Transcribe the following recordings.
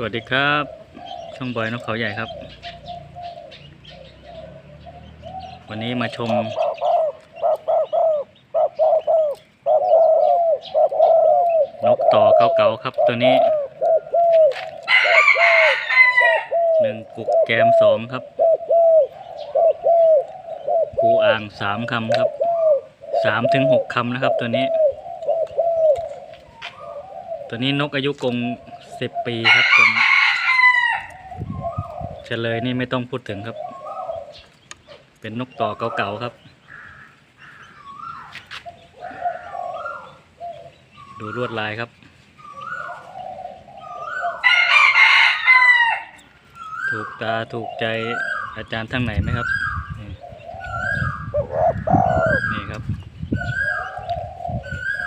สวัสดีครับ ช่องบอยนกเขาใหญ่ครับ วันนี้มาชม นกต่อเก่าๆครับตัวนี้หนึ่งกุกแกมสองครับกูอ่างสามคำครับสามถึงหกคำนะครับตัวนี้ ตัวนี้นกอายุกรงสิบปีครับตัวนี้ เฉลยนี่ไม่ต้องพูดถึงครับ เป็นนกต่อเก่าๆครับ ดูลวดลายครับ ถูกตาถูกใจอาจารย์ทั้งไหนไหมครับ นี่ครับ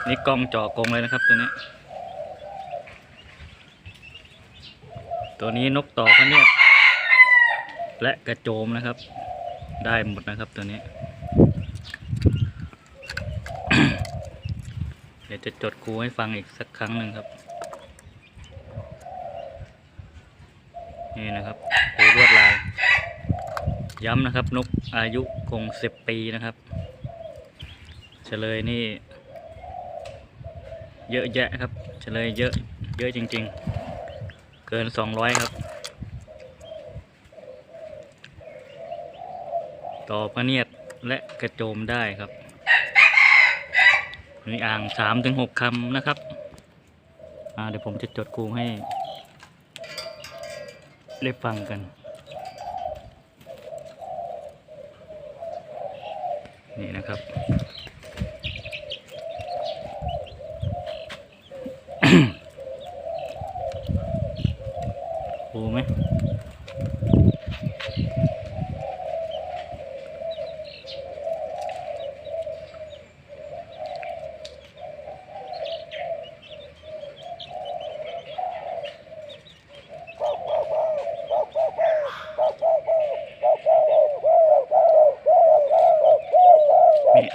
นี่กล้องจาะกงเลยนะครับตัวนี้ ตัวนี้นกต่อพะเนี่ย และกระโจมนะครับ ได้หมดนะครับตัวนี้ เดี๋ยวจะจดครูให้ฟังอีกสักครั้งหนึ่งครับ นี่นะครับดูลวดลาย ย้ำนะครับนกอายุคงสิบปีนะครับเฉลยนี่ เยอะแยะครับเฉลยเยอะเยอะจริง ๆ เกินสองร้อยครับ ต่อพระเนียดและกระโจมได้ครับ มีอ่างสามถึงหกคำนะครับเดี๋ยวผมจะจดคูให้ได้ฟังกัน นี่นะครับ คูไหม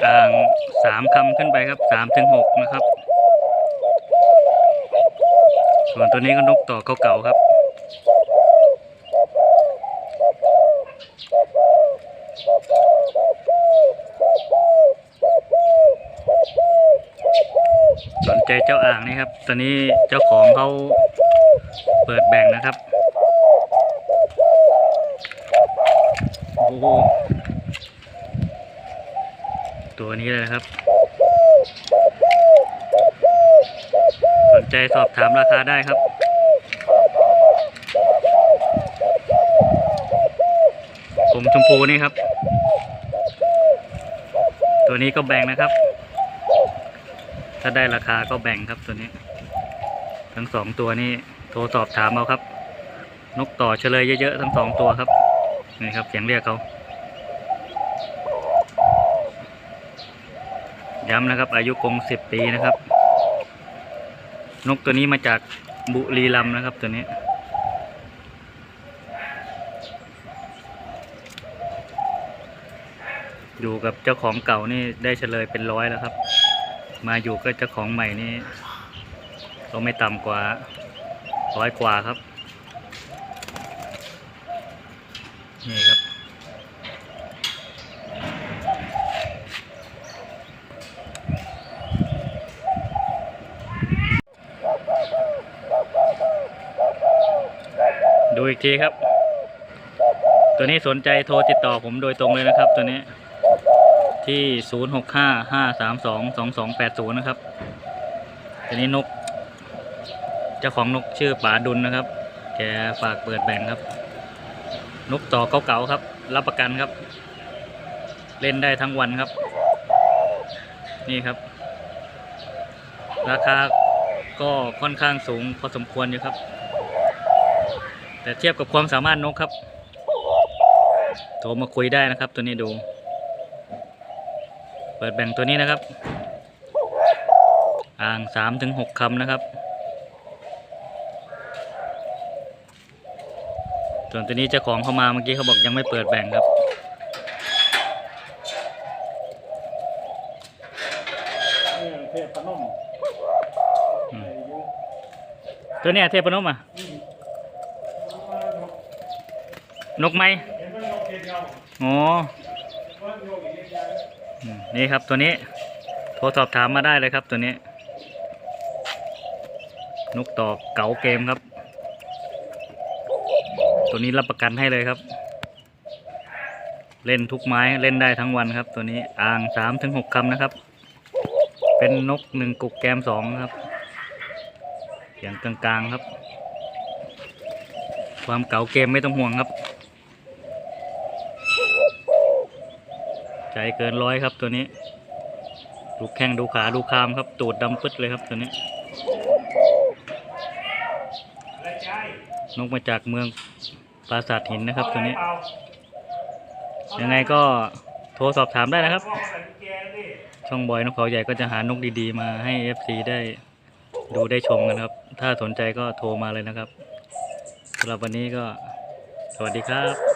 อ่างสามคำขึ้นไปครับสามถึงหกนะครับ ส่วนตัวนี้ก็นกต่อเก่าๆครับสนใจเจ้าอ่างนี่ครับ ตอนนี้เจ้าของเขาเปิดแบ่งนะครับ โอ้ ตัวนี้เลยนะครับ สนใจสอบถามราคาได้ครับ ผมชมพูนี่ครับ ตัวนี้ก็แบ่งนะครับ ถ้าได้ราคาก็แบ่งครับตัวนี้ ทั้งสองตัวนี้โทรสอบถามเอาครับ นกต่อเฉลยเยอะๆทั้งสองตัวครับนี่ครับเสียงเรียกเขา ย้ำนะครับ อายุกงสิบปีนะครับ นกตัวนี้มาจากบุรีรัมนะครับตัวนี้ อยู่กับเจ้าของเก่านี่ได้เฉลยเป็นร้อยแล้วครับ มาอยู่กับเจ้าของใหม่นี่ก็ไม่ต่ำกว่าร้อยกว่าครับ นี่ครับ อีกทีครับ ตัวนี้สนใจโทรติดต่อผมโดยตรงเลยนะครับ ตัวนี้ที่ 0 6 5 5 3 2 2 2 8 0 นะครับ ตัวนี้นก เจ้าของนกชื่อป๋าดุลนะครับ แกฝากเปิดแบ่งครับ นกต่อเก่าๆครับ รับประกันครับ เล่นได้ทั้งวันครับ นี่ครับ ราคาก็ค่อนข้างสูงพอสมควรอยู่ครับ แต่เทียบกับความสามารถนกครับ โทรมาคุยได้นะครับ ตัวนี้ดู เปิดแบ่งตัวนี้นะครับ อ่างสามถึงหกคำนะครับ ส่วนตัวนี้เจ้าของเข้ามาเมื่อกี้เขาบอกยังไม่เปิดแบ่งครับนี่เทพพนมอืมไอ้อยูตัวเนี้ยเทพนมอะ อืม นกไหมเห็นมันนกเดียวอ๋อมันนกอีกเดียวอืมนี่ครับตัวนี้ โทรสอบถามมาได้เลยครับตัวนี้ นกต่อเก๋าเกมครับ ตัวนี้รับประกันให้เลยครับ เล่นทุกไม้เล่นได้ทั้งวันครับ ตัวนี้อ่างสามถึงหกคำนะครับ เป็นนกหนึ่งกุกแกมสองครับเสียงกลางๆครับ ความเก๋าเกมไม่ต้องห่วงครับ ใจเกินร้อยครับตัวนี้ ดูแข้งดูขาดูคามครับ ตูดดำปึ๊ดเลยครับตัวนี้ นกมาจากเมืองปราสาทหินนะครับตัวนี้ ยังไงก็โทรสอบถามได้นะครับ ช่องบอยนกเขาใหญ่ก็จะหานกดีๆ มาให้ FC ได้ดูได้ชมกันครับ ถ้าสนใจก็โทรมาเลยนะครับสำหรับวันนี้ก็สวัสดีครับ